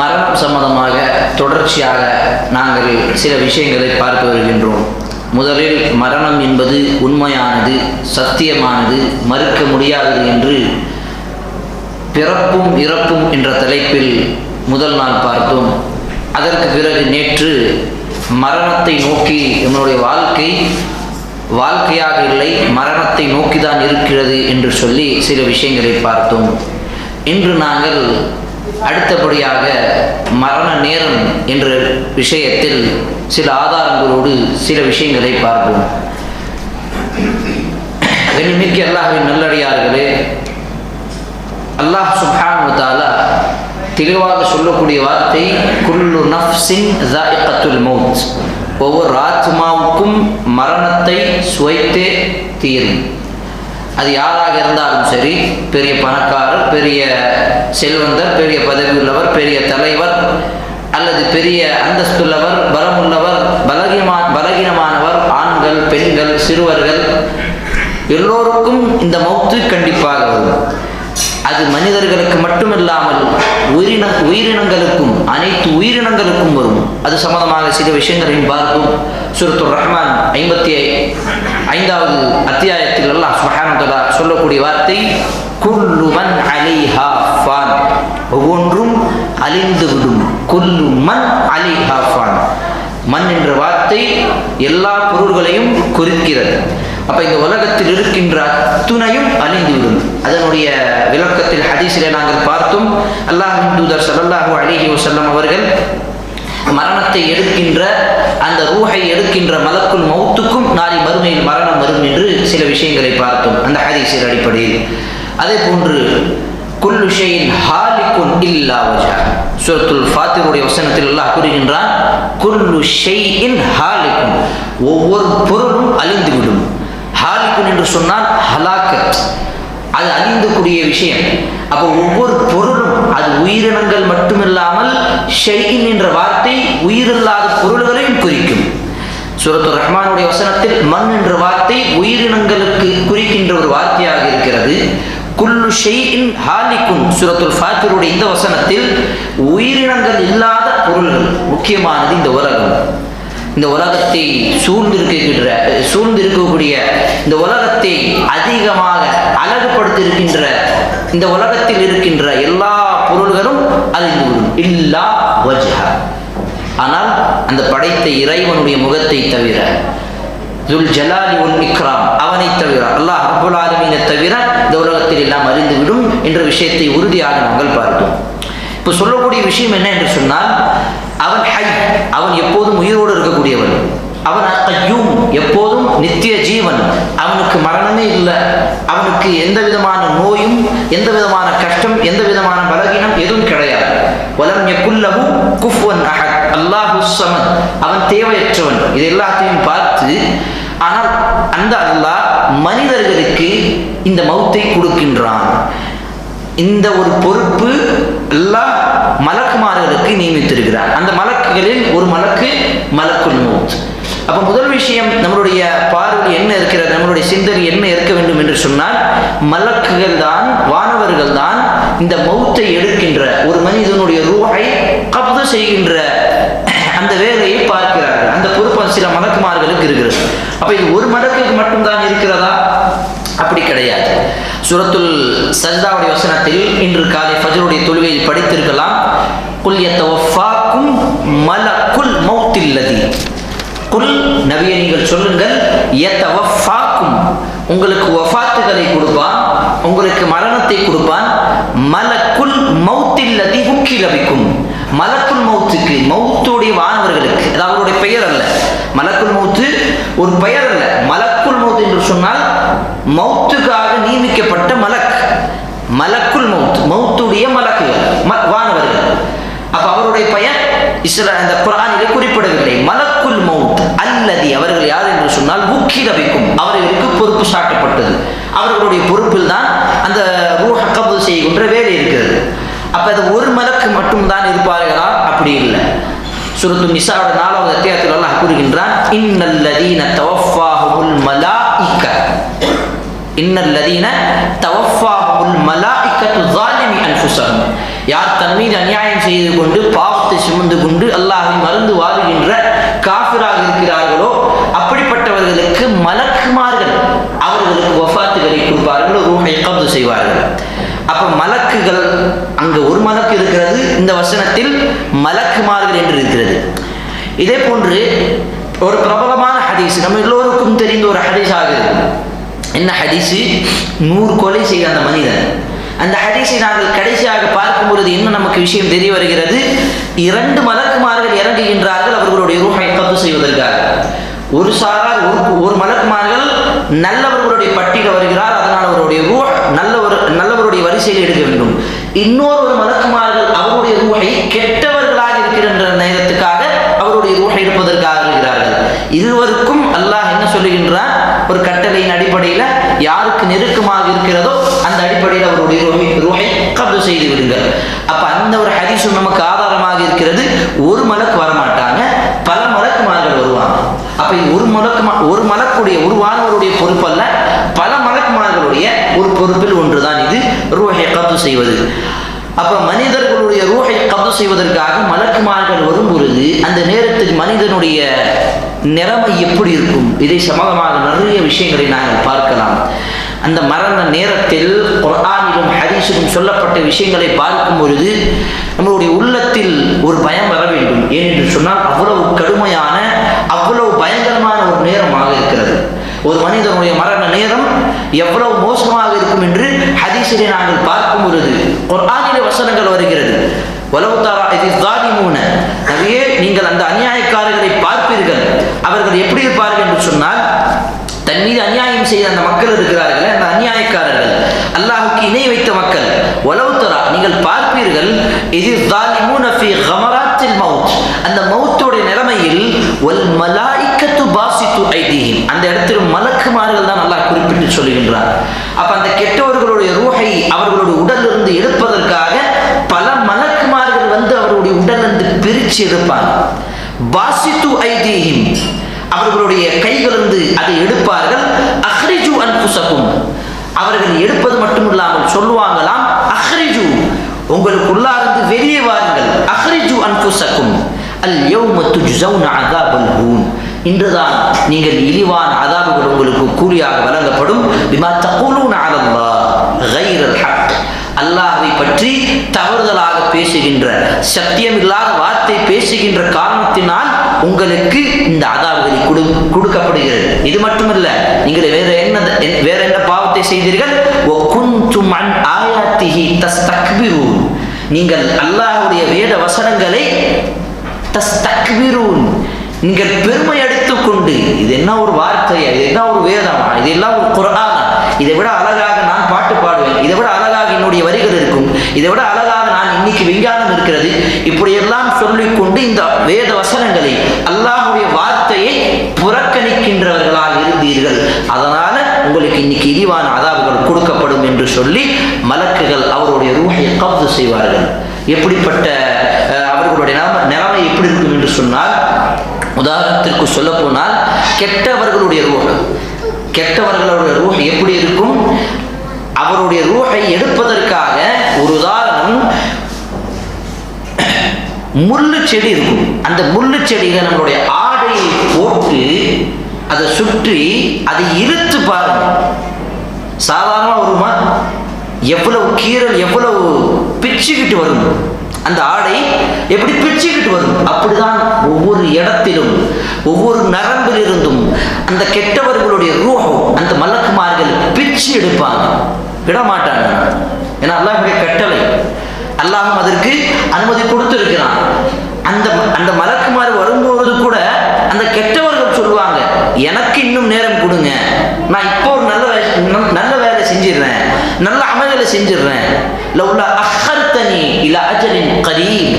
மரணம் சம்பந்தமாக தொடர்ச்சியாக நாங்கள் சில விஷயங்களை பார்த்து வருகின்றோம். முதலில் மரணம் என்பது உண்மையானது சத்தியமானது மறுக்க முடியாதது என்று பிறப்பும் இறப்பும் என்ற தலைப்பில் முதல் நாள் பார்த்தோம். அதற்கு பிறகு நேற்று மரணத்தை நோக்கி என்னுடைய வாழ்க்கை வாழ்க்கையாக இல்லை மரணத்தை நோக்கிதான் இருக்கிறது என்று சொல்லி சில விஷயங்களை பார்த்தோம். இன்று நாங்கள் அடுத்தபடியாக மரண நேரம் என்ற விஷயத்தில் சில ஆதாரங்களோடு சில விஷயங்களை பார்ப்போம். கண்ணிமிக்க அல்லாஹின் நல்லடியார்களே அல்லாஹ் சுப்ஹானு தெளிவாக சொல்லக்கூடிய வார்த்தை குல்லு நஃப்சின் ஜாயிகத்துல் மௌத். ஒவ்வொரு ஆத்மாவுக்கும் மரணத்தை சுவைத்தே தீரும். அது யாராக இருந்தாலும் சரி பெரிய பணக்காரர் பெரிய செல்வந்தர் பெரிய பதவி உள்ளவர் பெரிய தலைவர் அல்லது பெரிய அந்தஸ்துள்ளவர் பலமுள்ளவர் பலகீனமா பலகீனமானவர் ஆண்கள் பெண்கள் சிறுவர்கள் எல்லோருக்கும் இந்த மௌத்து கண்டிப்பாக வரும். அது மனிதர்களுக்கு மட்டுமில்லாமல் உயிரின உயிரினங்களுக்கும் அனைத்து உயிரினங்களுக்கும் வரும். அது சம்பந்தமாக சில விஷயங்களையும் பார்ப்போம். சுரத்துர் ரஹ்மான் ஐம்பத்தி ஐந்தாவது அத்தியாயத்தில் எல்லாம் சுஹானதலா சொல்லக்கூடிய வார்த்தை குல்லுமன் அலிஹா ஃபான். ஒவ்வொன்றும் அழிந்து விடும். குல்லுமன் அலிஹா ஃபான். மண் என்ற வார்த்தை எல்லா பொருள்களையும் குறிக்கிறது. அப்ப இந்த உலகத்தில் இருக்கின்ற அத்துணையும் அழிந்துவிடும் அதனுடைய ஹதீஸிலே நாங்கள் பார்த்தோம் அல்லாஹின் தூதர் சல்லாஹூ அலிஹி வசல்லம் அவர்கள் மரணத்தை எடுக்கின்ற அந்த ரூஹை எடுக்கின்ற மலக்குள் மௌத்துக்கும் நாளை மறுமையில் மரணம் வரும் என்று சில விஷயங்களை பார்த்தோம் அந்த ஹதீஸின் அடிப்படையில். அதே போன்று குல்லு ஷெயின் ஹாலிக்குன் இல்லா வஜா சுரத்துல் ஃபாத்திருடைய வசனத்தில் அல்லாஹ் கூறுகின்றான் குல்லு ஷெயின் ஹாலிக்கும் ஒவ்வொரு பொருளும் அழிந்துவிடும். ஹாலிக்குன் என்று சொன்னால் ஹலாக்கத் அது அழிந்தக்கூடிய விஷயம். அப்போ ஒவ்வொரு பொருளும் அது உயிரினங்கள் மட்டுமில்லாமல் ஷெயின் என்ற வார்த்தை உயிரில்லாத பொருள்களையும் குறிக்கும். சூரத்து ரஹ்மானுடைய வசனத்தில் மண் என்ற வார்த்தை உயிரினங்களுக்கு குறிக்கின்ற ஒரு வார்த்தையாக இருக்கிறது. குல்லு ஷெயின் ஹாலிக்கும் சுரத்துல் ஃபாத்திருடைய இந்த வசனத்தில் உயிரினங்கள் இல்லாத பொருள்கள் முக்கியமானது இந்த உலகம். இந்த உலகத்தை சூழ்ந்திருக்கின்ற சூழ்ந்திருக்கக்கூடிய இந்த உலகத்தை அதிகமாக அழகுபடுத்தியிருக்கின்ற இந்த உலகத்தில் இருக்கின்ற எல்லா பொருள்களும் அழிந்துவிடும் இல்லா வஜ்ஹா. ஆனால் அந்த படைத்த இறைவனுடைய முகத்தை தவிர துல் ஜலாலி உல் இக்ராம் அவனை தவிர அல்லாஹ் அபுல் ஆலமீனை தவிர இந்த உலகத்தில் எல்லாம் அறிந்துவிடும் என்ற விஷயத்தை உறுதியாக நாங்கள் பார்த்தோம். இப்போ சொல்லக்கூடிய விஷயம் என்ன என்று சொன்னால் அவன் ஹை அவன் எப்போதும் உயிரோடு இருக்கக்கூடியவன். அவன் கையும் எப்போதும் நித்திய ஜீவன். அவனுக்கு மரணமே இல்லை. அவனுக்கு எந்த விதமான நோயும் எந்த விதமான கஷ்டம் எந்த விதமான பலகீனம் எதுவும் கிடையாது. வலம் எக்குல்லவும் குஃப்வன் அஹத். அல்லாஹு சமன் அவன் தேவையற்றவன். இது எல்லாத்தையும் பார்த்து ஆனால் அந்த அல்லாஹ் மனிதர்களுக்கு இந்த மௌத்தை கொடுக்கின்றான். இந்த ஒரு பொறுப்பு அல்லாஹ் மலக்குமார்களுக்கு நியமித்திருக்கிறார். அந்த மலக்குகளில் ஒரு மலக்கு மலக்குள் மூத். அப்போ முதல் விஷயம் நம்மளுடைய பார்வை என்ன இருக்கிறது நம்மளுடைய சிந்தனை என்ன இருக்க வேண்டும் என்று சொன்னால் மலக்குகள் தான் வானவர்கள் தான் இந்த மௌத்தை எடுக்கின்ற ஒரு மனிதனுடைய ரூஹை கப்து செய்கின்ற அந்த வேலையை பார்க்கிறார்கள். அந்த பொறுப்பு சில மலக்குமார்களுக்கு இருக்கிறது. அப்ப இது ஒரு மலக்குக்கு மட்டும்தான் இருக்கிறதா? அப்படி கிடையாது. சுரத்துல் சஜ்தாவுடைய வசனத்தில் இன்று காலை ஃபஜருடைய தொழுகையில் படித்திருக்கலாம். குல் யத்தவஃபாக்கும் மலக்குல் மௌத்தில்லதி. குல் நபியை நீங்கள் சொல்லுங்கள். எத்தவஃபாக்கும் உங்களுக்கு வஃபாத்துகளை கொடுப்பான் உங்களுக்கு மரணத்தை கொடுப்பான். மலக்குல் மௌத்தில்லதி ஹுக்கி லபிக்கும். மலக்குல் மௌத்துக்கு மௌத்துடைய வானவர்களுக்கு. அது அவருடைய பெயர் அல்ல. மலக்குல் மௌத்து ஒரு பெயர் அல்ல. மலக்குல் மௌத் என்று சொன்னால் மௌத்துக்காக நியமிக்கப்பட்ட மலக். மலக்குல் மௌத். மௌத்துடைய மலக்குகள் வானவர்கள். அப்ப அவருடைய பெயர் இஸ்ரா இந்த குரானிலே குறிப்பிடவில்லை. மலக்குல் மௌத் அல்லதி. அவர்கள் யார் என்று சொன்னால் முக்கிய வைக்கும். அவர்களுக்கு பொறுப்பு சாட்டப்பட்டது. அவர்களுடைய பொறுப்பில் தான் அந்த ரூஹ கபு செய்கின்ற வேலை இருக்கிறது. அப்ப அது ஒரு மலக்கு மட்டும்தான் இருப்பார்களா? அப்படி இல்லை. சுரத்து நிசாவோட நாலாவது அத்தியாயத்தில் அல்லாஹ் கூறுகின்றான் இன்னல்லதீன தவஃபாஹுல் மலாயிக்க இன்னல்லதீன தவஃபாஹுல் மலாயிக்கத்து ஸாலிமி அன்ஃபுஸஹும். யார் தன் மீது அநியாயம் செய்து கொண்டு பாவத்தை சுமந்து கொண்டு அல்லாஹை மறந்து வாழுகின்ற காஃபிராக இருக்கிறார்களோ அப்படிப்பட்டவர்களுக்கு மலக்குமார்கள் அவர்களுக்கு வஃபாத்துகளை கொடுப்பார்கள் ரூஹை கப்து செய்வார்கள். அப்ப மலக்குகள் அங்க ஒரு மலக்கு இருக்கிறது இந்த வசனத்தில் மலக்குமார்கள் என்று இருக்கிறது. இதே போன்று ஒரு பிரபலமான ஹதீஸ். நம்ம எல்லோருக்கும் தெரிந்த ஒரு ஹதீஸ் ஆகுது என்ன ஹதீஸு? நூறு கொலை செய்த அந்த மனிதன். அந்த ஹதீஸை நாங்கள் கடைசியாக பார்க்கும் பொழுது என்ன நமக்கு விஷயம் தெரிய வருகிறது? இரண்டு மலக்குமார்கள் இறங்குகின்றார்கள் அவர்களுடைய ரூஹை கப்பு செய்வதற்காக. ஒரு சாரார் ஒரு ஒரு மலக்குமார்கள் நல்லவர்களுடைய பட்டியல் வருகிறார் அதனால் அவருடைய ரூஹ் நல்லவர் நல்லவருடைய வரிசையில் எடுக்க வேண்டும். இன்னொரு ஒரு மலக்குமார்கள் அவருடைய ரூஹை கெட்டவர்களாக இருக்கின்ற நேரத்துக்காக அவருடைய ரூஹை எடுப்பதற்காக இதுவரைக்கும் இருவருக்கும் அல்லாஹ் என்ன சொல்லுகின்றார் ஒரு கட்டளையின் அடிப்படையில் யாருக்கு நெருக்கமாக இருக்கிறதோ அந்த அடிப்படையில் அவருடைய ரூஹை ரூஹை கபு செய்து விடுங்கள். அப்ப அந்த ஒரு ஹரிசு நமக்கு ஆதாரமாக இருக்கிறது. ஒரு மலக்கு வரமாட்டாங்க. பல மலக்குமார்கள் வருவாங்க. அப்ப இது ஒரு மலக்கு ஒரு மலக்குடைய ஒரு வானவருடைய பொறுப்பல்ல பல மலக்குமார்களுடைய ஒரு பொறுப்பில் ஒன்றுதான் இது. ரூஹை கபு செய்வது. அப்ப மனிதர்களுடைய ரூஹை கப்து செய்வதற்காக மலக்குமார்கள் வரும் பொழுது அந்த நேரத்தில் மனிதனுடைய நிலைமை எப்படி இருக்கும்? இதை சமதமாக நிறைய விஷயங்களை நாங்கள் பார்க்கலாம். அந்த மரண நேரத்தில் குரானிலும் ஹதீஸிலும் சொல்லப்பட்ட விஷயங்களை பார்க்கும் பொழுது நம்மளுடைய உள்ளத்தில் ஒரு பயம் வர வேண்டும். ஏனென்று சொன்னால் அவ்வளவு கடுமையான அவ்வளவு பயங்கரமான ஒரு நேரமாக இருக்கிறது. ஒரு மனிதனுடைய மரண நேரம் எவ்வளவு மோசமாக இருக்கும் என்று ஹதீஸிலே நாங்கள் பார்க்கும் பொழுது குர்ஆனிலே வசனங்கள் வருகிறது. வலவு தாரா இது தாலிமூன நிறைய நீங்கள் அந்த அநியாயக்காரர்களை பார்ப்பீர்கள். அவர்கள் எப்படி இருப்பார்கள்? என்று சொன்னால் தன் மீது அநியாயம் செய்த அந்த மக்கள் இருக்கிறார்கள் அந்த அநியாயக்காரர்கள். அல்லாஹுக்கு இணை வைத்த மக்கள். உலவுத்தரா நீங்கள் பார்ப்பீர்கள் இது தாலிமூன கமராத்தில் மவுத் அந்த மவுத்தோடைய நிலைமையில் ஒல் மலாய்க்கத்து பாசித்து ஐதீகம் அந்த இடத்தில் மலக்குமார்கள் தான் நல்லா குறிப்பிட்டு சொல்லுகின்றார். அப்ப அந்த கெட்டவர்களுடைய ரூஹை அவர்களுடைய உடலிருந்து எடுப்பதற்காக பல மலக்குமார்கள் வந்து அவருடைய உடலிருந்து பிரித்து எடுப்பாங்க. பாசித்து ஐதீகம் அவர்களுடைய கைகளிருந்து அதை எடுப்பார்கள். அஹ்ரிஜு அன்புசகும் அவர்கள் எடுப்பது மட்டும் இல்லாமல் சொல்லுவாங்களாம் அஹ்ரிஜு உங்களுக்குள்ளார்ந்து வெளியே வாருங்கள். அஹ்ரிஜு அன்புசக்கும் அல் யௌம துஜ்ஸவுன அஸாபல் ஹூன். இன்றுதான் நீங்கள் இழிவான அதாபுகள் உங்களுக்கு கூலியாக வழங்கப்படும். விமா தகூலூன அலல்லாஹ் கைரல் ஹக். அல்லாஹை பற்றி தவறுதலாக பேசுகின்ற சத்தியமில்லாத வார்த்தை பேசுகின்ற காரணத்தினால் உங்களுக்கு இந்த அதாவுகளை கொடு கொடுக்கப்படுகிறது. இது மட்டுமல்ல நீங்கள் வேற என்ன வேற என்ன பாவத்தை செய்தீர்கள்? நீங்கள் அல்லாஹுடைய வேத வசனங்களை நீங்கள் பெருமையடை அடித்துக் இது என்ன ஒரு வார்த்தையா இது என்ன ஒரு வேதமா இது எல்லாம் ஒரு குரானா இதை விட அழகாக நான் பாட்டு பாடுவேன் இதை விட அழகாக என்னுடைய வரிகள் இருக்கும் இதை விட அழகாக நான் இன்னைக்கு விஞ்ஞானம் இருக்கிறது இப்படியெல்லாம் சொல்லிக்கொண்டு இந்த வேத வசனங்களை அல்லாஹுடைய வார்த்தையை புறக்கணிக்கின்றவர்களாக இருந்தீர்கள். அதனால உங்களுக்கு இன்னைக்கு இழிவான அதாவுகள் கொடுக்கப்படும் என்று சொல்லி மலக்குகள் அவருடைய ரூஹை கப்து செய்வார்கள். எப்படிப்பட்ட அவர்களுடைய நிலைமை எப்படி இருக்கும் என்று சொன்னால் உதாரணத்திற்கு சொல்ல போனால் கெட்டவர்களுடைய ரூஹ். கெட்டவர்களுடைய ரூஹ் எப்படி இருக்கும்? அவருடைய ரூஹை எடுப்பதற்காக ஒரு உதாரணம் முள்ளு செடி இருக்கும். அந்த முள்ளு செடியை நம்மளுடைய ஆடையை போட்டு அதை சுற்றி அதை இழுத்து பாருங்க. சாதாரணமாக வருமா எவ்வளவு கீரல் எவ்வளவு பிச்சுக்கிட்டு வரும். அந்த ஆடை எப்படி பிச்சுக்கிட்டு வரும்? அப்படிதான் ஒவ்வொரு இடத்திலும் ஒவ்வொரு நரம்பிலிருந்தும் அந்த கெட்டவர்களுடைய ரூபம் அந்த மலக்குமார்கள் பிச்சு எடுப்பாங்க. விட மாட்டாங்க ஏன்னா அல்லாஹுடைய கட்டளை. அல்லாஹும் அதற்கு அனுமதி கொடுத்திருக்கிறான். அந்த அந்த மலக்குமார் வரும்போது கூட அந்த கெட்டவர்கள் சொல்லுவாங்க எனக்கு இன்னும் நேரம் கொடுங்க. நான் இப்போ ஒரு நல்ல நல்ல வேலை செஞ்சிடுறேன். நல்ல அமல்களை செஞ்சிடுறேன் லவ்லா அஹர்தனி இல அஜலின் கரீம்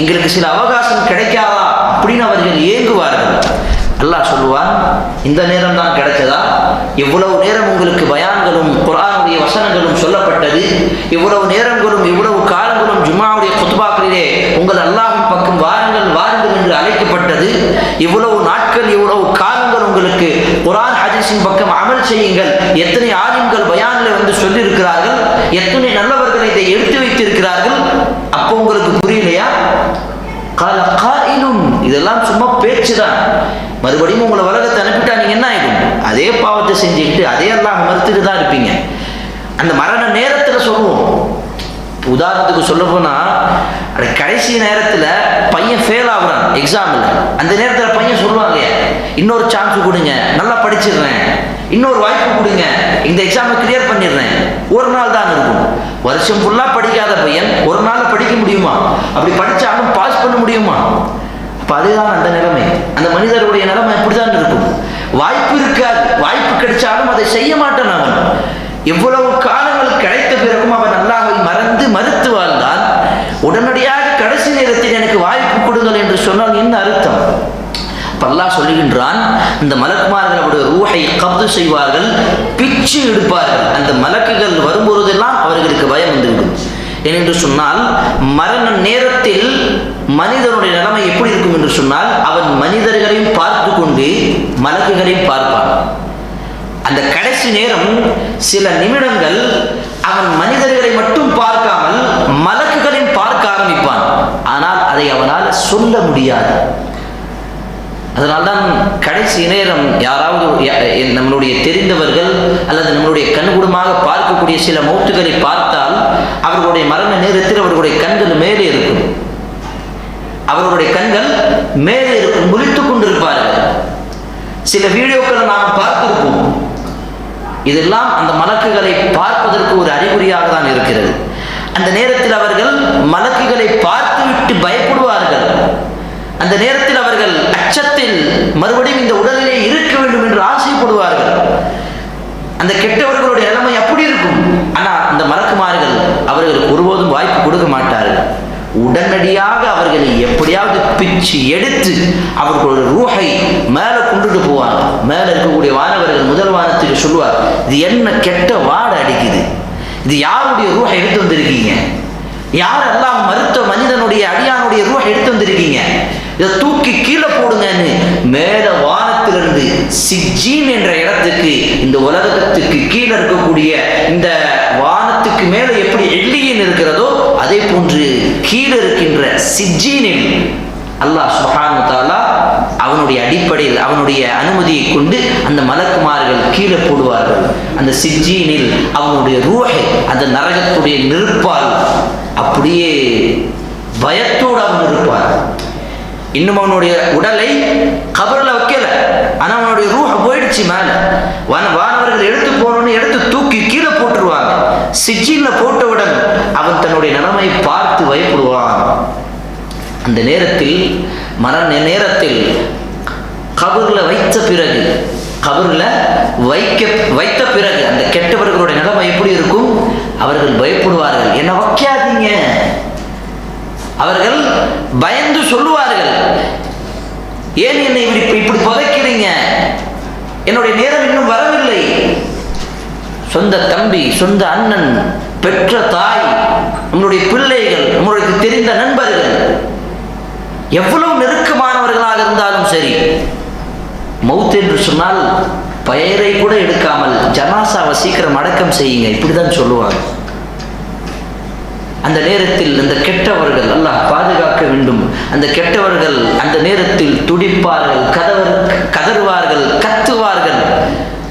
எங்களுக்கு சில அவகாசம் கிடைக்காதா அப்படின்னு அவர்கள் ஏங்குவார்கள். அல்லாஹ் சொல்லுவான் இந்த நேரம் தான் கிடைச்சதா எவ்வளவு நேரம் உங்களுக்கு பயான்களும் குரானுடைய வசனங்களும் சொல்லப்பட்டது? இவ்வளவு நேரங்களும் இவ்வளவு காலங்களும் ஜும்மாவுடைய குத்துபாக்களிலே உங்கள் அல்லாஹின் பக்கம் வாருங்கள் வாருங்கள் என்று அழைக்கப்பட்டது? இவ்வளவு நாட்கள் இவ்வளவு காலங்கள் உங்களுக்கு குரான் ஹதீஸின் பக்கம் அமல் செய்யுங்கள். எத்தனை ஆலிம்கள் பயானில் வந்து சொல்லியிருக்கிறார்கள்? எத்தனை நல்லவர்கள் இதை எடுத்து வைத்திருக்கிறார்கள்? அப்போ உங்களுக்கு கால காயிலும் இதெல்லாம் சும்மா பேச்சு தான் மறுபடியும் உங்களை உலகத்தை அனுப்பிட்டா நீங்க என்ன ஆகிடும் அதே பாவத்தை செஞ்சுக்கிட்டு அதே எல்லாம் மறுத்துட்டு தான் இருப்பீங்க. அந்த மரண நேரத்தில் சொல்லுவோம். உதாரணத்துக்கு சொல்ல போனா கடைசி நேரத்தில் பையன் ஃபெயில் ஆகுறான் எக்ஸாமில் அந்த நேரத்தில் பையன் சொல்லுவாங்க இன்னொரு சான்ஸ் கொடுங்க நல்லா படிச்சிடுறேன். இன்னொரு வாய்ப்பு கொடுங்க இந்த எக்ஸாமை கிளியர் பண்ணிடுறேன். ஒரு நாள் தான் இருக்கும். வருஷம் ஃபுல்லாக படிக்காத பையன் ஒரு நாள் படிக்க முடியுமா? அப்படி படித்தாலும் பாஸ் பண்ண முடியுமா? அப்போ அதுதான் அந்த நிலைமை. அந்த மனிதருடைய நிலைமை இப்படிதான் இருக்கும். வாய்ப்பு இருக்காது. வாய்ப்பு கிடைச்சாலும் அதை செய்ய மாட்டான் அவன். எவ்வளவு காலங்கள் கிடைத்த பிறகும் அவன் அல்லாஹை மறந்து மறுத்து வாழ்ந்தான் உடனடியாக கடைசி நேரத்தில் எனக்கு கொள்ளுங்கள் என்று சொன்னால் என்ன அர்த்தம்? பல்லா சொல்லுகின்றான் இந்த மலக்குமார்கள் அவருடைய ரூஹை கப்து செய்வார்கள் பிச்சு எடுப்பார்கள். அந்த மலக்குகள் வரும்பொழுதெல்லாம் அவர்களுக்கு பயம் வந்துவிடும். ஏனென்று சொன்னால் மரண நேரத்தில் மனிதனுடைய நிலைமை எப்படி இருக்கும் என்று சொன்னால் அவன் மனிதர்களையும் பார்த்து கொண்டு மலக்குகளையும் பார்ப்பான். அந்த கடைசி நேரம் சில நிமிடங்கள் அவன் மனிதர்களை மட்டும் பார்க்காமல் மலக்குகளையும் பார்க்க ஆரம்பிப்பான். ஆனால் அதை அவனால் சொல்ல முடியாது. அதனால்தான் கடைசி நேரம் யாராவது நம்மளுடைய தெரிந்தவர்கள் அல்லது நம்மளுடைய கண்கூடமாக பார்க்கக்கூடிய சில மௌத்துகளை பார்த்தால் அவர்களுடைய மரண நேரத்தில் அவர்களுடைய கண்கள் மேலே இருக்கும். அவர்களுடைய கண்கள் மேலே இருக்கும் முழித்துக் கொண்டிருப்பார்கள். சில வீடியோக்களை நாம் பார்த்திருப்போம். இதெல்லாம் அந்த மலக்குகளை பார்ப்பதற்கு ஒரு அறிகுறியாக தான் இருக்கிறது. அந்த நேரத்தில் அவர்கள் மலக்குகளை விட்டு பயப்படுவார்கள். அந்த நேரத்தில் அவர்கள் அச்சத்தில் மறுபடியும் இந்த உடலிலே இருக்க வேண்டும் என்று ஆசைப்படுவார்கள். அந்த கெட்டவர்களுடைய நிலைமை அப்படி இருக்கும். ஆனால் அந்த மறக்குமார்கள் அவர்களுக்கு ஒருபோதும் வாய்ப்பு கொடுக்க மாட்டார்கள். உடனடியாக அவர்களை எப்படியாவது பிச்சு எடுத்து அவர்களோட ரூஹை மேலே கொண்டுட்டு போவாங்க. மேலே இருக்கக்கூடிய வானவர்கள் முதல் வானத்துக்கு சொல்லுவார் இது என்ன கெட்ட வாடை அடிக்குது? இது யாருடைய ரூஹை எடுத்து வந்திருக்கீங்க? யாரெல்லாம் மருத்துவ மனிதனுடைய அடியானுடைய ரூ எடுத்து வந்திருக்கீங்க? இதை தூக்கி கீழே போடுங்கன்னு மேல வானத்திலிருந்து சிஜீன் என்ற இடத்துக்கு இந்த உலகத்துக்கு கீழே இருக்கக்கூடிய இந்த வானத்துக்கு மேல எப்படி எல்லியின் இருக்கிறதோ அதே போன்று கீழே இருக்கின்ற சிஜீனில் அல்லாஹ் சுஹானு தாலா அவனுடைய அடிப்படையில் அவனுடைய அனுமதியை கொண்டு அந்த மலக்குமார்கள் கீழே போடுவார்கள். அந்த சிஜீனில் அவனுடைய ரூஹை அந்த நரகத்துடைய நெருப்பால் அப்படியே பயத்தோடு அவன் இருப்பார் இன்னும் அவனுடைய உடலை கபரில் வைக்கல. ஆனால் அவனுடைய ரூஹ போயிடுச்சு மேலே. வன வானவர்கள் எடுத்து போனோன்னு எடுத்து தூக்கி கீழே போட்டுருவாங்க. சிஜியில் போட்டவுடன் அவன் தன்னுடைய நிலைமை பார்த்து பயப்படுவான். அந்த நேரத்தில் மரண நேரத்தில் கபரில் வைத்த பிறகு கபரில் வைக்க வைத்த பிறகு அந்த கெட்டவர்களுடைய நிலைமை எப்படி இருக்கும்? அவர்கள் பயப்படுவார்கள். என்ன வைக்காதீங்க? அவர்கள் பயந்து சொல்லுவார்கள். ஏன் என்னை இப்படி இப்படி புதைக்கிறீங்க? என்னுடைய நேரம் இன்னும் வரவில்லை. சொந்த தம்பி சொந்த அண்ணன் பெற்ற தாய் நம்முடைய பிள்ளைகள் நம்மளுக்கு தெரிந்த நண்பர்கள் எவ்வளவு நெருக்கமானவர்களாக இருந்தாலும் சரி மவுத் என்று சொன்னால் பெயரை கூட எடுக்காமல் ஜனாசாவை சீக்கிரம் அடக்கம் செய்யுங்க. இப்படிதான் சொல்லுவாங்க. அந்த நேரத்தில் அந்த கெட்டவர்கள் அல்லாஹ் பாதுகாக்க வேண்டும். அந்த கெட்டவர்கள் அந்த நேரத்தில் துடிப்பார்கள் கதவர் கதறுவார்கள் கத்துவார்கள்.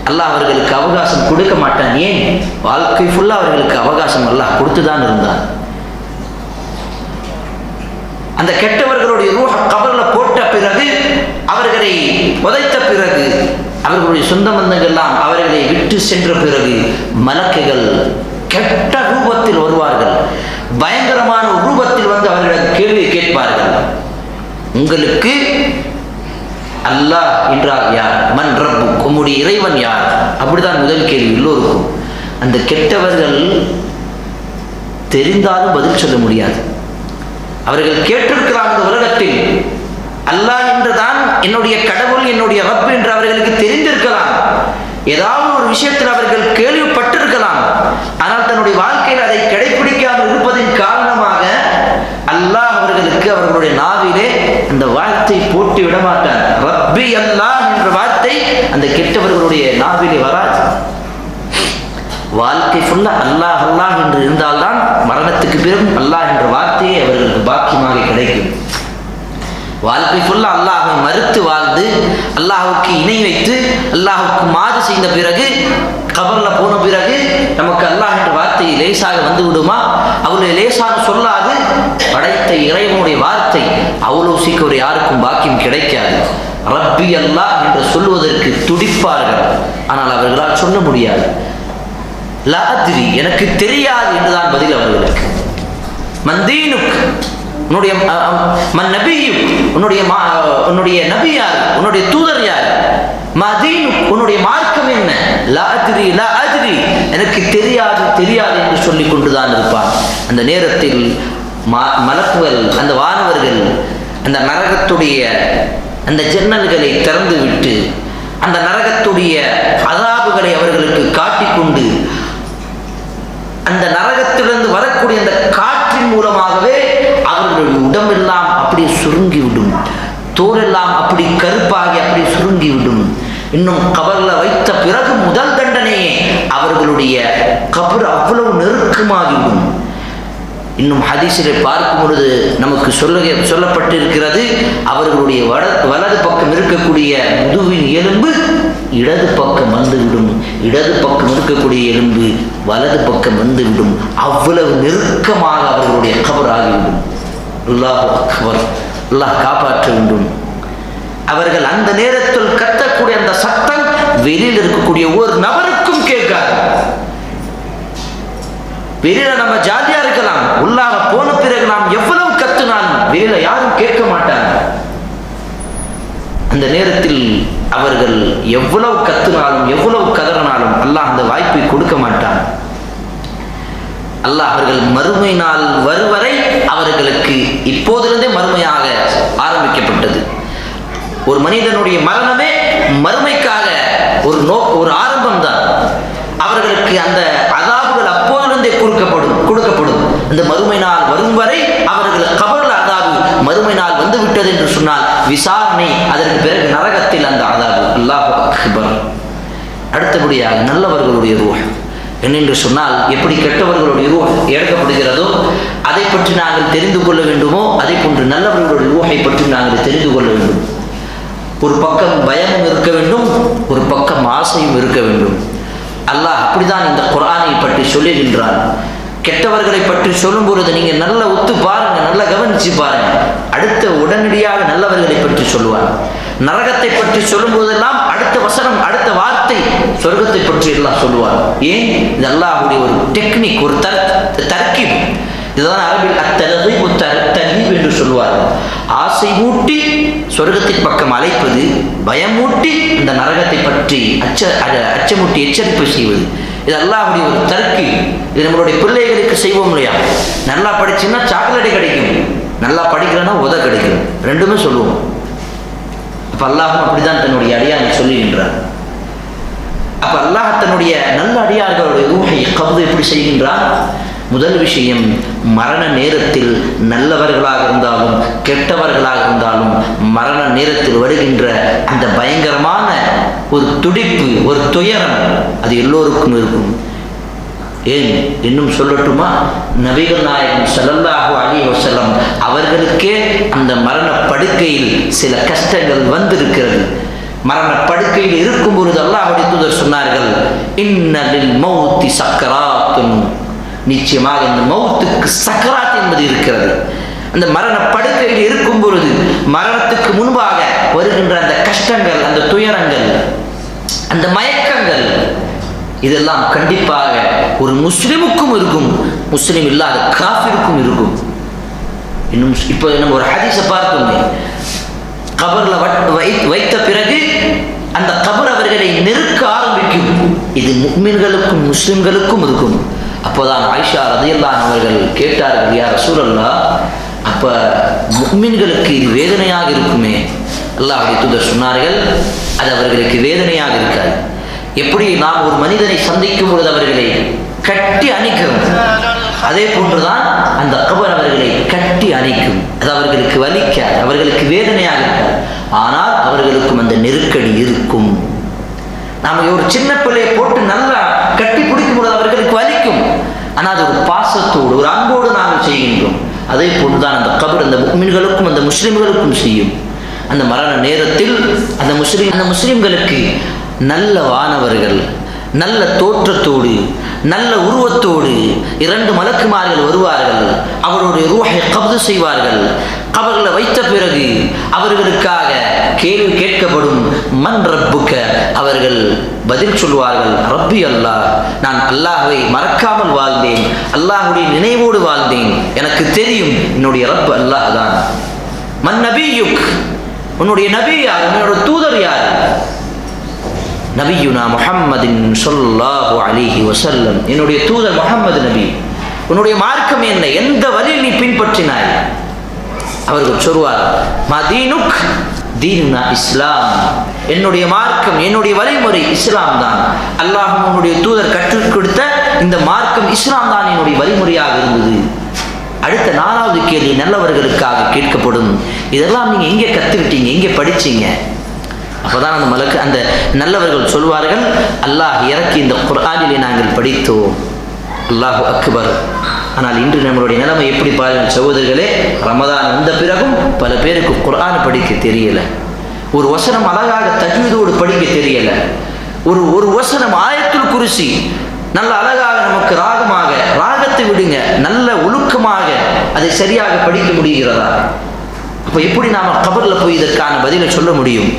அல்லாஹ் அவர்களுக்கு அவகாசம் கொடுக்க மாட்டான். ஏன்? வாழ்க்கை ஃபுல்லாக அவர்களுக்கு அவகாசம் அல்லாஹ் கொடுத்து தான் இருந்தான். அந்த கெட்டவர்களுடைய ரூஹ கபரில் போட்ட பிறகு அவர்களை உதைத்த பிறகு அவர்களுடைய சொந்த பந்தங்கள்லாம் அவர்களை விட்டு சென்ற பிறகு மலக்குகள் கெட்ட ரூபத்தில் வருவார்கள். பயங்கரமான ரூபத்தில் வந்து அவர்களிடம் கேள்வி கேட்பார்கள். உங்களுக்கு அல்லாஹ் என்றால் யார்? மண் ரப்பு உம்முடைய இறைவன் யார்? அப்படிதான் முதல் கேள்வி எல்லோருக்கும். அந்த கெட்டவர்கள் தெரிந்தாலும் பதில் சொல்ல முடியாது. அவர்கள் கேட்டிருக்கிறார் இந்த உலகத்தில். அல்லாஹ் என்றுதான் என்னுடைய கடவுள் என்னுடைய ரப்பு என்று அவர்களுக்கு தெரிந்திருக்கலாம். ஏதாவது ஒரு விஷயத்தில் அவர்கள் கேள்விப்பட்டிருக்கலாம். ஆனால் தன்னுடைய வாழ்க்கையில் அதை கடைபிடிக்காமல் இருப்பதின் காரணமாக அல்லாஹ் அவர்களுக்கு அவர்களுடைய நாவிலே அந்த வார்த்தை போட்டு விட மாட்டார். ரப்பி அல்லாஹ் என்ற வார்த்தை அந்த கெட்டவர்களுடைய நாவிலே வராது. வாழ்க்கை ஃபுல்லா அல்லாஹ் அல்லாஹ் என்று இருந்தால்தான் மரணத்துக்கு பிறகு அல்லாஹ் என்ற வார்த்தையே அவர்களுக்கு பாக்கியமாக கிடைக்கும். வாழ்க்கை ஃபுல்லா அல்லாஹை மறுத்து வாழ்ந்து அல்லாஹுக்கு இணை வைத்து அல்லாஹுக்கு மாறு செய்த பிறகு கபர்ல போன பிறகு நமக்கு அல்லாஹ் என்ற வார்த்தை லேசாக வந்து விடுமா? அவளை லேசாக சொல்லாது படைத்த இறைவனுடைய வார்த்தை அவ்வளோ சீக்கிரம் யாருக்கும் பாக்கியம் கிடைக்காது. ரப்பி அல்லாஹ் என்று சொல்வதற்கு துடிப்பார்கள். ஆனால் அவர்களால் சொல்ல முடியாது. லாத்ரி எனக்கு தெரியாது என்றுதான் பதில் அவர்களுக்கு. மந்தீனுக் உன்னுடைய மன் நபியும் உன்னுடைய மா- உன்னுடைய நபி யார் உன்னுடைய தூதர் யார்? மதீன் உன்னுடைய மார்க்கம் என்ன? லா அத்ரி லா எனக்கு தெரியாது தெரியாது என்று சொல்லி கொண்டுதான் இருப்பான். அந்த நேரத்தில் மா- மலக்குகள் அந்த வானவர்கள் அந்த நரகத்துடைய அந்த ஜன்னல்களை திறந்து விட்டு அந்த நரகத்துடைய அதாபுகளை அவர்களுக்கு காட்டிக்கொண்டு அந்த நரகத்திலிருந்து வரக்கூடிய அந்த காற்றின் மூலமாகவே அவர்களுடைய உடம்பெல்லாம் அப்படியே சுருங்கிவிடும். தோலெல்லாம் அப்படி கருப்பாகி அப்படியே சுருங்கி விடும் இன்னும் கபரில் வைத்த பிறகு முதல் தண்டனையே அவர்களுடைய கபர் அவ்வளவு நெருக்கமாகிவிடும். இன்னும் ஹதீஸிலே பார்க்கும் பொழுது நமக்கு சொல்ல சொல்லப்பட்டிருக்கிறது அவர்களுடைய வட வலது பக்கம் இருக்கக்கூடிய முதுவின் எலும்பு இடது பக்கம் வந்துவிடும். இடது பக்கம் இருக்கக்கூடிய எலும்பு வலது பக்கம் வந்துவிடும். அவ்வளவு நெருக்கமாக அவர்களுடைய கபர் ஆகிவிடும். அல்லாஹ் அக்பர். அல்லாஹ் காப்பாற்ற வேண்டும் அவர்கள் அந்த நேரத்தில் கத்தக்கூடிய அந்த சத்தம் வெளியில் இருக்கக்கூடிய ஒரு நபருக்கும் கேட்காது. வெளியில நம்ம ஜாலியா இருக்கலாம். உள்ளாக போன பிறகு நாம் எவ்வளவு கத்துனாலும் வெளியில யாரும் கேட்க மாட்டாங்க. அந்த நேரத்தில் அவர்கள் எவ்வளவு கத்துனாலும் எவ்வளவு கதறினாலும் அல்லாஹ் அந்த வாய்ப்பை கொடுக்க மாட்டான். அல்லாஹ் அவர்கள் மறுமை நாள் வருவரை அவர்களுக்கு இப்போதிருந்தே மறுமையாக ஆரம்பிக்கப்பட்டது. ஒரு மனிதனுடைய மரணமே மறுமைக்காக ஒரு நோ ஒரு ஆரம்பம் தான் அவர்களுக்கு அந்த அதாபுகள் அப்போதிலிருந்தே கொடுக்கப்படும் கொடுக்கப்படும். அந்த மறுமை நாள் வரும் வரை அவர்கள் கபல் அதாபு மறுமை நாள் வந்து விட்டது என்று சொன்னால் விசாரணை அதற்கு பிறகு நரகத்தில் அந்த அதாபு. அல்லாஹ் அக்பர். அடுத்தபடியாக நல்லவர்களுடைய ரூஹ். என்னென்று சொன்னால் எப்படி கெட்டவர்களுடைய ரூஹ் இழக்கப்படுகிறதோ அதை பற்றி நாங்கள் தெரிந்து கொள்ள வேண்டுமோ அதை போன்று நல்லவர்களுடைய ரூஹை பற்றி நாங்கள் தெரிந்து கொள்ள வேண்டும். ஒரு பக்கம் பயமும் இருக்க வேண்டும் ஒரு பக்கம் ஆசையும் இருக்க வேண்டும். அல்லாஹ் அப்படிதான் இந்த குரானை பற்றி சொல்லுகின்றான். கெட்டவர்களை பற்றி சொல்லும் பொழுது நீங்கள் நல்ல ஒத்து பாருங்க நல்லா கவனிச்சு பாருங்க. அடுத்த உடனடியாக நல்லவர்களை பற்றி சொல்லுவார் நரகத்தை பற்றி சொல்லும் போதெல்லாம் அடுத்த வசனம் அடுத்த வார்த்தை சொர்க்கத்தை பற்றி எல்லாம் சொல்லுவார். ஏன்? இது அல்லாஹுடைய ஒரு டெக்னிக் ஒரு தர் தர்க்கீப். இதுதான் அரபில் அத்தலகை தகீப் என்று சொல்லுவார். ஆசை மூட்டி சொர்க்கத்தின் பக்கம் அழைப்பது பயமூட்டி இந்த நரகத்தை பற்றி அச்ச அச்சமூட்டி எச்சரிப்பு செய்வது. இது அல்லாஹுடைய ஒரு தர்க்கி இது நம்மளுடைய பிள்ளைகளுக்கு செய்வோம் இல்லையா? நல்லா படிச்சுன்னா சாக்லேட் கிடைக்கும். நல்லா படிக்கிறேன்னா உத கிடைக்கும். ரெண்டுமே சொல்லுவோம். அப்ப அல்லாஹும் அப்படிதான் தன்னுடைய அடியானை சொல்லுகின்றார் அப்ப அல்லாஹ் தன்னுடைய நல்ல அடியார்களுடைய ஊகையை கபது எப்படி செய்கின்றான்? முதல் விஷயம் மரண நேரத்தில் நல்லவர்களாக இருந்தாலும் கெட்டவர்களாக இருந்தாலும் மரண நேரத்தில் வருகின்ற அந்த பயங்கரமான ஒரு துடிப்பு ஒரு துயரம் அது எல்லோருக்கும் இருக்கும். ஏன் இன்னும் சொல்லட்டுமா? நபிகள் நாயகம் ஸல்லல்லாஹு அலைஹி செல்லம் அவர்களுக்கே அந்த மரண படுக்கையில் சில கஷ்டங்கள் வந்திருக்கிறது. மரண படுக்கையில் இருக்கும் பொழுது அல்லாஹ்வுடைய தூதர் சொன்னார்கள் இன்னலில் மௌத்தி சக்கராத்துன். நிச்சயமாக இந்த மௌத்துக்கு சக்கராத் என்பது இருக்கிறது. அந்த மரண படுக்கையில் இருக்கும் பொழுது மரணத்துக்கு முன்பாக வருகின்ற அந்த கஷ்டங்கள் அந்த துயரங்கள் அந்த மயக்கங்கள் இதெல்லாம் கண்டிப்பாக ஒரு முஸ்லிமுக்கும் இருக்கும் முஸ்லீம் இல்லாத காஃபிருக்கும் இருக்கும். இன்னும் இப்போ நம்ம ஒரு ஹதீஸை பார்த்தோமே. கபரில் வட்- வை- வைத்த பிறகு அந்த கபர் அவர்களை நெருக்க ஆரம்பிக்கும். இது முக்மின்களுக்கும் முஸ்லிம்களுக்கும் இருக்கும். அப்போதான் ஆயிஷா ரதையெல்லாம் அவர்கள் கேட்டார்கள் யார் சூழல்லா அப்போ முக்மின்களுக்கு இது வேதனையாக இருக்குமே? அல்லாஹ் தூதர் சொன்னார்கள் அது அவர்களுக்கு வேதனையாக இருக்காது. எப்படி நாம் ஒரு மனிதனை சந்திக்கும் பொழுது அவர்களை கட்டி அணிக்கிறோம் அதே போன்றுதான் அந்த கபர் அவர்களை கட்டி அணைக்கும். அது அவர்களுக்கு வலிக்காது அவர்களுக்கு வேதனையாக ஆனால் அவர்களுக்கும் அந்த நெருக்கடி இருக்கும். நாம ஒரு சின்ன பிள்ளையை போட்டு நல்லா கட்டி பிடிக்கும் பொழுது அவர்களுக்கு வலிக்கும். ஆனால் அது ஒரு பாசத்தோடு ஒரு அன்போடு நாங்கள் செய்கின்றோம். அதே போன்றுதான் அந்த கபர் அந்த மீன்களுக்கும் அந்த முஸ்லிம்களுக்கும் செய்யும். அந்த மரண நேரத்தில் அந்த முஸ்லிம் அந்த முஸ்லிம்களுக்கு நல்ல வானவர்கள் நல்ல தோற்றத்தோடு நல்ல உருவத்தோடு இரண்டு மலக்குமார்கள் வருவார்கள். அவருடைய ரூஹை கபது செய்வார்கள். கபர்களை வைத்த பிறகு அவர்களுக்காக கேள்வி கேட்கப்படும் மண் ரப்புக்க? அவர்கள் பதில் சொல்வார்கள் ரப்பி அல்லாஹ் நான் அல்லாஹை மறக்காமல் வாழ்ந்தேன். அல்லாஹுடைய நினைவோடு வாழ்ந்தேன். எனக்கு தெரியும் என்னுடைய ரப் அல்லாஹ் தான். மன் நபியுக் உன்னுடைய நபி யார்? உன்னோட தூதர் யார்? நபியுனா முஹம்மதின் சொல்லாஹு அலிஹி வசல்லம் என்னுடைய தூதர் முகம்மது நபி உன்னுடைய மார்க்கம் என்ன? எந்த வழியில் நீ பின்பற்றினாய்? அவர்கள் சொல்வார் மதீனுக் தீனுனா இஸ்லாம். என்னுடைய மார்க்கம் என்னுடைய வழிமுறை இஸ்லாம் தான். அல்லாஹ் உன்னுடைய தூதர் கற்றுக் கொடுத்த இந்த மார்க்கம் இஸ்லாம் தான் என்னுடைய வழிமுறையாக இருந்தது. அடுத்த நாலாவது கேள்வி நல்லவர்களுக்காக கேட்கப்படும். இதெல்லாம் நீங்கள் எங்கே கற்றுக்கிட்டீங்க எங்கே படிச்சீங்க? அப்போதான் அந்த மலக்கு அந்த நல்லவர்கள் சொல்வார்கள் அல்லாஹ் இறக்கி இந்த குரானிலே நாங்கள் படித்தோம். அல்லாஹ் அக்பர். ஆனால் இன்று நம்மளுடைய நிலைமை எப்படி பாருங்கள் சகோதரர்களே ரமதான் வந்த பிறகும் பல பேருக்கு குரான் படிக்க தெரியலை. ஒரு வசனம் அழகாக தஜ்வீதோடு படிக்க தெரியலை. ஒரு ஒரு வசனம் ஆயத்துல் குருசி நல்ல அழகாக நமக்கு ராகமாக ராகத்தை விடுங்க நல்ல ஒழுக்கமாக அதை சரியாக படிக்க முடிகிறதா? அப்போ எப்படி நாம் கபரில் போய் இதற்கான பதிலை சொல்ல முடியும்?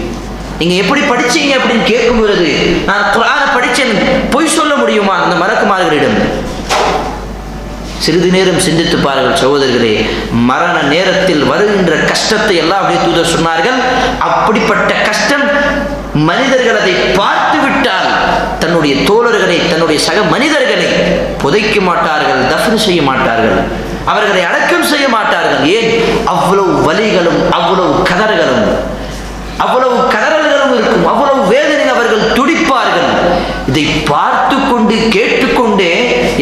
நீங்க எப்படி படிச்சீங்க அப்படின்னு கேட்கும் பொழுது நான் குரான படிச்சேன் பொய் சொல்ல முடியுமா? அந்த மலக்குமார்களிடம் சிறிது நேரம் சிந்தித்து பாருங்கள் சகோதரர்களே மரண நேரத்தில் வருகின்ற கஷ்டத்தை எல்லாம் அப்படியே தூதர் சொன்னார்கள். அப்படிப்பட்ட கஷ்டம் மனிதர்கள் அதை பார்த்து விட்டால் தன்னுடைய தோழர்களை தன்னுடைய சக மனிதர்களை புதைக்க மாட்டார்கள் தஃன் செய்ய மாட்டார்கள். அவர்களை அடக்கம் செய்ய மாட்டார்கள். ஏன்? அவ்வளவு வலிகளும் அவ்வளவு கதறுகளும் அவ்வளவு கதறல்களும் இருக்கும் அவ்வளவு வேதனை அவர்கள் துடிப்பார்கள். இதை பார்த்து கொண்டு கேட்டுக்கொண்டே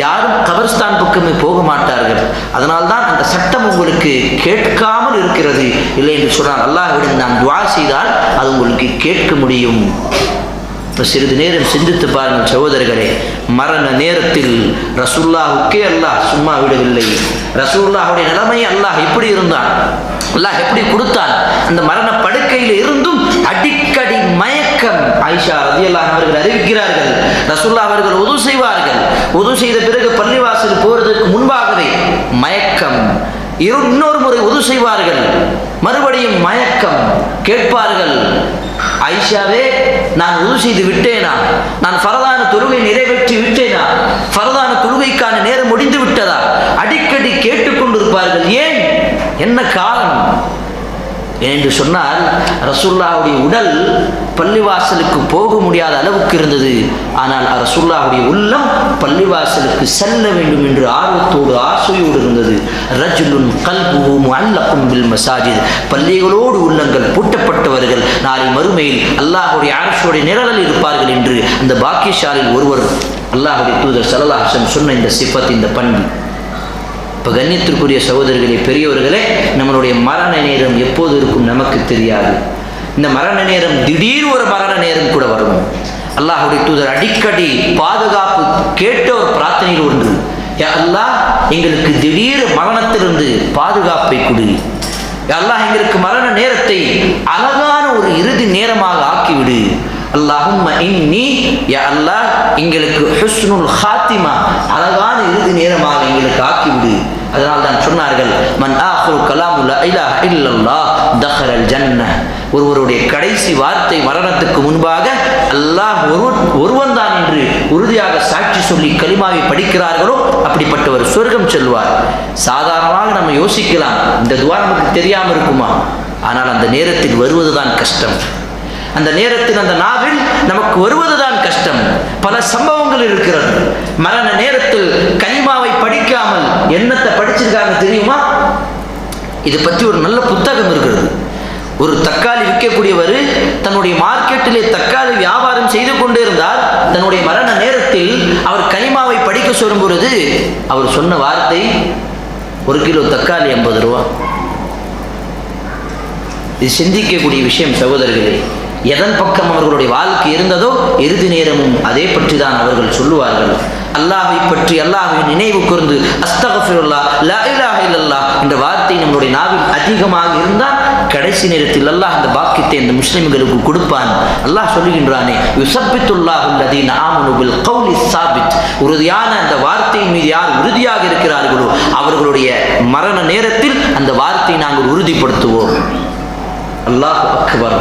யாரும் கபர்ஸ்தான் பக்கமே போக மாட்டார்கள். அதனால்தான் அந்த சட்டம் உங்களுக்கு கேட்காமல் இருக்கிறது. இல்லை என்று சொன்னால் அல்லாஹ்விடம் நான் துவா செய்தால் அது உங்களுக்கு கேட்க முடியும். இப்போ சிறிது நேரம் சிந்தித்து பாருங்கள் சகோதரர்களே. மரண நேரத்தில் ரசூல்லாவுக்கே அல்லாஹ் சும்மா விடவில்லை. ரசூல்லாவுடைய நிலைமை அல்லாஹ் எப்படி இருந்தான்? அல்லாஹ் எப்படி கொடுத்தான்? அந்த மரண படுக்கையில் இருந்தும் அடிக்கடி மயக்கம் ஆயிஷா ரதியல்லாஹ் அவர்கள் அறிவிக்கிறார்கள். ரசுல்லா அவர்கள் உதவு செய்வார்கள். உதவு செய்த பிறகு பள்ளிவாசல் போறதுக்கு முன்பாகவே மயக்கம். இரு இன்னொரு முறை உதவு செய்வார்கள். மறுபடியும் மயக்கம். கேட்பார்கள் ஐஷாவே நான் உதவு செய்து விட்டேனா? நான் பரதான தொழுகை நிறைவேற்றி விட்டேனா? பரதான தொழுகைக்கான நேரம் முடிந்து விட்டதா? அடிக்கடி கேட்டுக்கொண்டிருப்பார்கள். ஏன்? என்ன காரணம்? என்று சொன்னால் ரசுல்லாவுடைய உடல் பள்ளிவாசலுக்கு போக முடியாத அளவுக்கு இருந்தது. ஆனால் ரசுல்லாவுடைய உள்ளம் பள்ளிவாசலுக்கு செல்ல வேண்டும் என்று ஆர்வத்தோடு ஆசையோடு இருந்தது. ரஜுலுன் கல்புவு முஅல்லகும் பில் மசாஜித். பள்ளிகளோடு உள்ளங்கள் பூட்டப்பட்டவர்கள். நாளை மறுமையில் அல்லாஹுடைய அரசுடைய நிழலில் இருப்பார்கள் என்று அந்த பாக்கியசாலில் ஒருவர் அல்லாஹுடைய தூதர் சலலாஹன் சொன்ன இந்த சிப்பத் இந்த பண்பு. இப்போ கண்ணியத்திற்குரிய சகோதரர்களே பெரியவர்களே நம்மளுடைய மரண நேரம் எப்போது இருக்கும் நமக்கு தெரியாது. இந்த மரண நேரம் திடீர் ஒரு மரண நேரம் கூட வரும். அல்லாஹுடைய தூதர் அடிக்கடி பாதுகாப்பு கேட்ட ஒரு பிரார்த்தனையில் ஒன்று அல்லாஹ் எங்களுக்கு திடீர் மரணத்திலிருந்து பாதுகாப்பை கொடு. அல்லாஹ் எங்களுக்கு மரண நேரத்தை அழகான ஒரு இறுதி நேரமாக ஆக்கிவிடு. அல்லாஹும் இன்னி யா அல்லாஹ் எங்களுக்கு ஹுஸ்னுல் ஹாத்திமா அழகான இறுதி நேரமாக எங்களுக்கு ஆக்கிவிடு. அதனால் தான் சொன்னார்கள் மன் ஆஹுல் கலாமு இலாஹ இல்லல்லாஹ் தஹரல் ஜன்ன ஒருவருடைய கடைசி வார்த்தை மரணத்துக்கு முன்பாக அல்லாஹ் ஒரு ஒருவன் தான் என்று உறுதியாக சாட்சி சொல்லி கலிமாவை படிக்கிறார்களோ அப்படிப்பட்டவர் சொர்க்கம் செல்வார். சாதாரணமாக நம்ம யோசிக்கலாம் இந்த துவா நமக்கு தெரியாமல் இருக்குமா? ஆனால் அந்த நேரத்தில் வருவதுதான் கஷ்டம். அந்த நேரத்தில் அந்த நாவில் நமக்கு வருவதுதான் கஷ்டம். பல சம்பவங்கள் இருக்கிறது. மரண நேரத்தில் கனிமாவை படிக்காமல் என்னத்தை படிச்சிருக்காங்க தெரியுமா? இது பற்றி ஒரு நல்ல புத்தகம் இருக்கிறது. ஒரு தக்காளி விற்கக்கூடியவர் தன்னுடைய மார்க்கெட்டிலே தக்காளி வியாபாரம் செய்து கொண்டே இருந்தார். தன்னுடைய மரண நேரத்தில் அவர் கனிமாவை படிக்க சொல்லும்பொழுது சொல்லும் பொழுது அவர் சொன்ன வார்த்தை ஒரு கிலோ தக்காளி ஐம்பது ரூபா. இது சிந்திக்கக்கூடிய விஷயம் சகோதரர்களே. எதன் பக்கம் அவர்களுடைய வாழ்க்கை இருந்ததோ இறுதி நேரமும் அதே பற்றி தான் அவர்கள் சொல்லுவார்கள். அல்லாஹை பற்றி அல்லாஹை நினைவு கூர்ந்து அஸ்தகஃபிருல்லா லா இலாஹ என்ற வார்த்தை நம்மளுடைய நாவில் அதிகமாக இருந்தால் கடைசி நேரத்தில் அல்லாஹ் அந்த பாக்கியத்தை இந்த முஸ்லிம்களுக்கு கொடுப்பான். அல்லாஹ் சொல்லுகின்றானே யுசப்பித்துல்லாஹ் அல்லதீன ஆமனுபில் கௌலி சாபித். உறுதியான அந்த வார்த்தையின் மீது யார் உறுதியாக இருக்கிறார்களோ அவர்களுடைய மரண நேரத்தில் அந்த வார்த்தையை நாங்கள் உறுதிப்படுத்துவோம். அல்லாஹ் அக்பர்.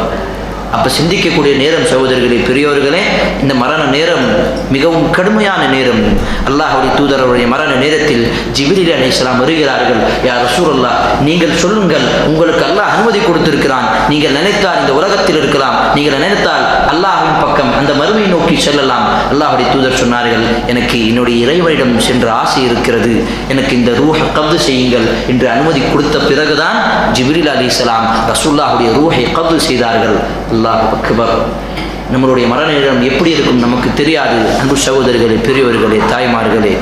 அப்போ சிந்திக்கக்கூடிய நேரம் சகோதரர்களே பெரியோர்களே இந்த மரண நேரம் மிகவும் கடுமையான நேரம். அல்லாஹுடைய தூதரவருடைய மரண நேரத்தில் ஜிபிரில் அலி இஸ்லாம் வருகிறார்கள். யார் ரசூலுல்லாஹ் நீங்கள் சொல்லுங்கள் உங்களுக்கு அல்லாஹ் அனுமதி கொடுத்திருக்கிறான். நீங்கள் நினைத்தால் இந்த உலகத்தில் இருக்கலாம். நீங்கள் நினைத்தால் அல்லாஹின் பக்கம் அந்த மறுமை நோக்கி செல்லலாம். அல்லாஹுடைய தூதர் சொன்னார்கள் எனக்கு என்னுடைய இறைவனிடம் சென்ற ஆசை இருக்கிறது. எனக்கு இந்த ரூஹ கப்து செய்யுங்கள். என்று அனுமதி கொடுத்த பிறகுதான் ஜிபிரில் அலி இஸ்லாம் ரசூல்லாஹுடைய ரூஹை கப்து செய்தார்கள். அல்லாஹ் அக்பர். நம்மளுடைய மரண நேரம் எப்படி இருக்கும் நமக்கு தெரியாது. அன்பு சகோதரர்களே பெரியவர்களே தாய்மார்களே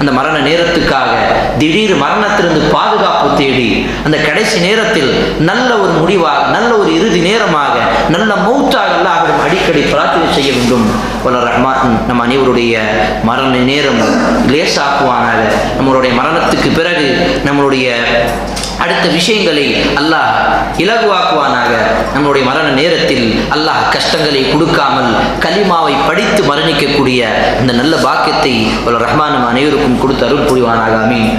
அந்த மரண நேரத்துக்காக திடீர் மரணத்திலிருந்து பாதுகாப்பு தேடி அந்த கடைசி நேரத்தில் நல்ல ஒரு முடிவாக நல்ல ஒரு இறுதி நேரமாக நல்ல மௌத்தாக அல்லாஹிடம் அடிக்கடி பிரார்த்தனை செய்ய வேண்டும். வல்ல ரஹ்மான் நம் அனைவருடைய மரண நேரம் லேசாக்குவானாக. நம்மளுடைய மரணத்துக்கு பிறகு நம்மளுடைய அடுத்த விஷயங்களை அல்லாஹ் இலகுவாக்குவானாக. நம்மளுடைய மரண நேரத்தில் அல்லாஹ் கஷ்டங்களை கொடுக்காமல் கலிமாவை படித்து மரணிக்கக்கூடிய இந்த நல்ல பாக்கியத்தை ஒரு ரஹ்மான் நம் அனைவருக்கும் கொடுத்து அருள் புரிவானாக. அமீன்